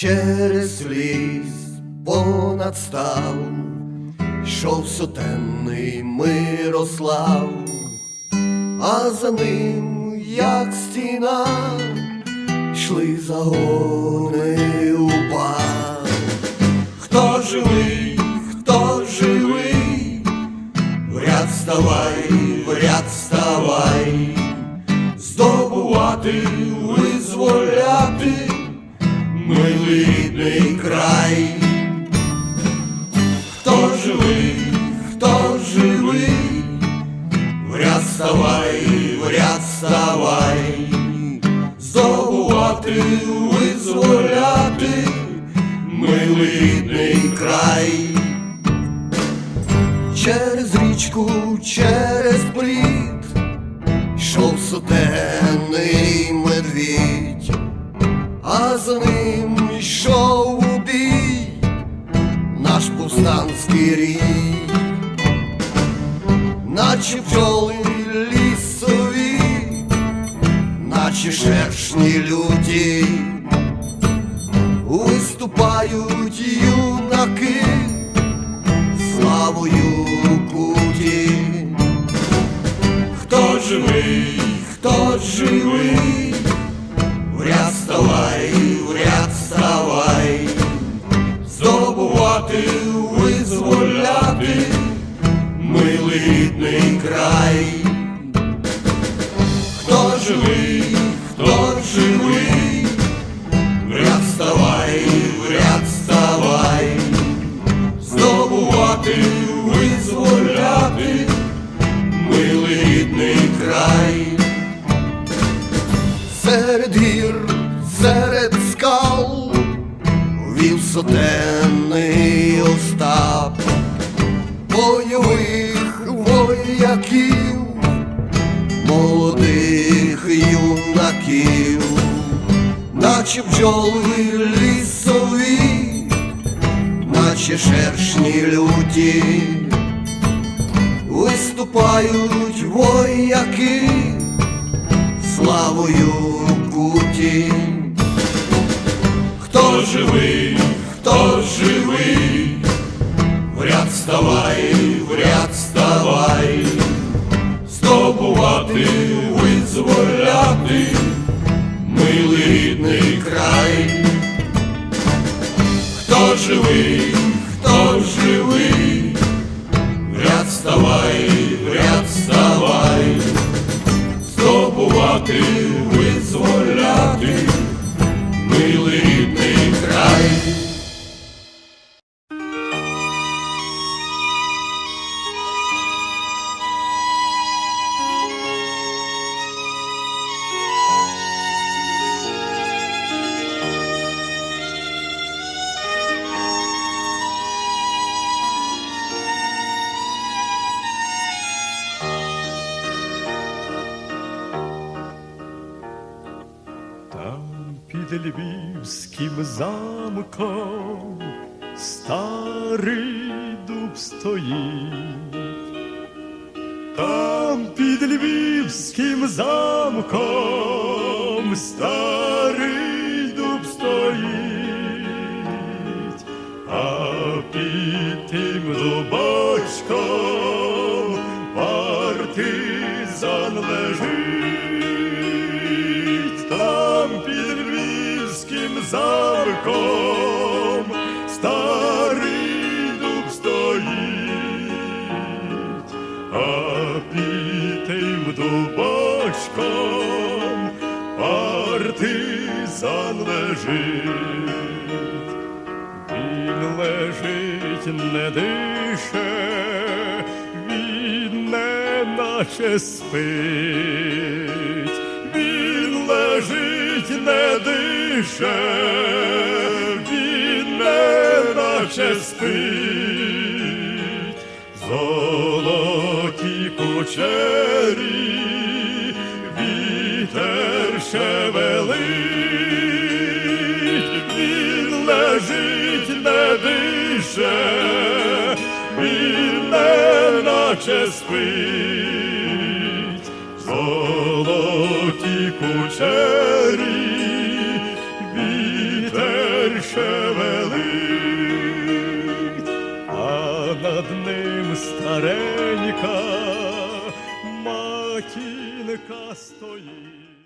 Через ліс понад став, йшов сотенний Мирослав, а за ним, як стіна, йшли загони упа. Хто живий, хто живий, в ряд рідний край. Хто живий, хто живий, в ряд ставай, в ряд ставай, здобувати, визволяти милий рідний край. Через річку, через брід, йшов сотенний медвідь, а за ним рій, наче бджоли лісові, наче шершні люті, виступають юнаки край. Хто живий, хто живий, в ряд ставай, в ряд здобувати, визволяти милий рідний край. Серед гір, серед скал вів сотенний Остап бойових вояків, молодих юнаків, наче бджоли лісові, наче шершні люті, виступають вояки славою куті. Хто живий, хто живий, ряд живий, хто живий, в ряд ставай, в ряд ставай, здобувати, визволяти. Милий рідний край. Під львівським замком старий дуб стоїть. Там під львівським замком старий дуб стоїть, а під тим дубочком партизан лежить. Замком старий дуб стоїть, а під тим дубочком партизан лежить. Він лежить, не дише, він не наче спить. Він лежить, не дише, він не наче спить. Золоті кучері, вітер шевелить, він лежить, не дише, він не наче спить. Золоті кучері, шевелить, а над ним старенька матінка стоїть.